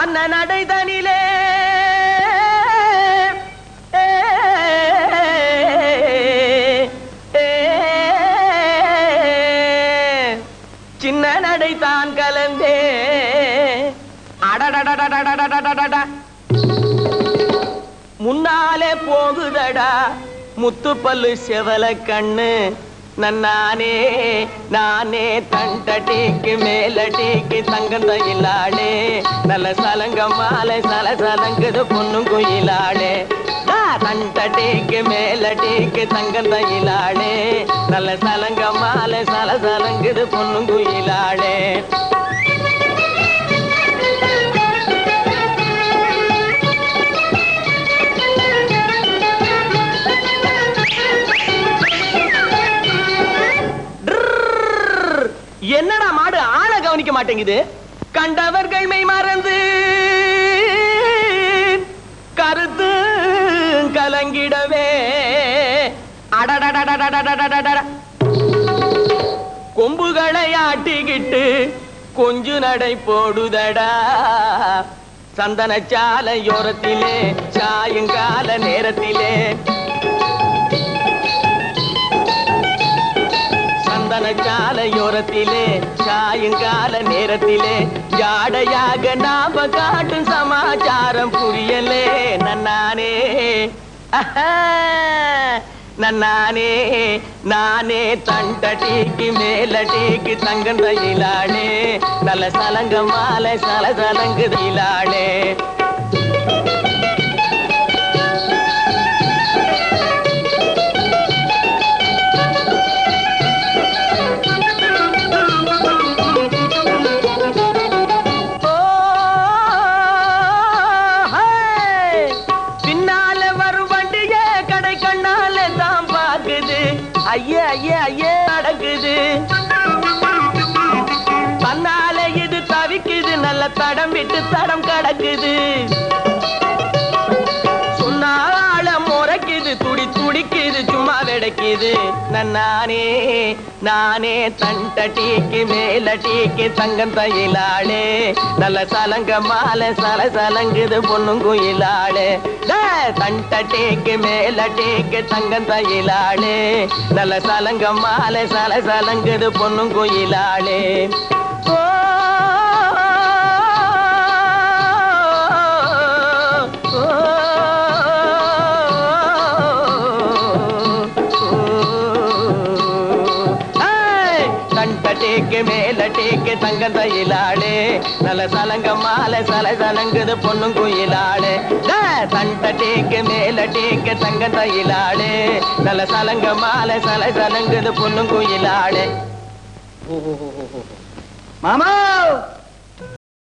அன்ன நடைதனிலே சின்ன நடை தான் கலந்தே. அடடடடடடடடடடட முன்னாலே போகுதடா முத்துப்பல்லு செவல கண்ணு நன்னானே நானே தண்டடிக்கு மேலடிக்கு தங்கம் தயிலாளே. நல்ல சலங்க மாலை சல சலங்குது பொண்ணும் குயிலாளே. தண்டடிக்கு மேலடிக்கு தங்கம் தயிலாளே. நல்ல சலங்க மாலை சல சலங்குது பொண்ணும் குயிலாளே. என்னடா மாடு ஆளை கவனிக்க மாட்டேங்குது? கண்டவர்கள் மெய் மறந்து கருத்து கலங்கிடவே. கொம்புகளை ஆட்டிக்கிட்டு கொஞ்சு நடை போடுதடா. சந்தன சாலையோரத்திலே சாயங்கால நேரத்திலே சாலையோரத்திலே சாயங்கால நேரத்திலே ஜாடையாக நாம காட்டும் சமாச்சாரம் புரியலே. நன்னானே. நன்னானே. நானே தண்டடிக்கு மேலடிக்கு தங்கந்தையிலாளே நல்ல சலங்க மாலை சல சலங்குதிலாளே ஓ, ஐயே ஐயே ஐயே நடக்குது. தன்னால இது தவிக்குது நல்ல தடம் விட்டு தடம் கடக்குது. கிடைக்குது. நானே நானே தண்ட டீக்கு மேல டீக்கு தங்கம் தையிலாளே. நல்ல சலங்க மாலை சல சலங்குது பொண்ணும் குயிலாளே. தண்ட டீக்கு மேல டீக்கு தங்கம் தையிலாளே. நல்ல சலங்க மாலை சல சலங்குது பொண்ணும் குயிலாளே. ஓ டேக்கு மேல டேக்கு தங்கம் தையிலாளே. நல்ல சலங்க மாலை சலை சலங்குது பொண்ணும் குயிலாளே. தண்ட டேக்கு மேல டேக்கு தங்கம் தையிலாளே. நல்ல சலங்க மாலை சலை சலங்குது பொண்ணும் குயிலாளே. மாமா!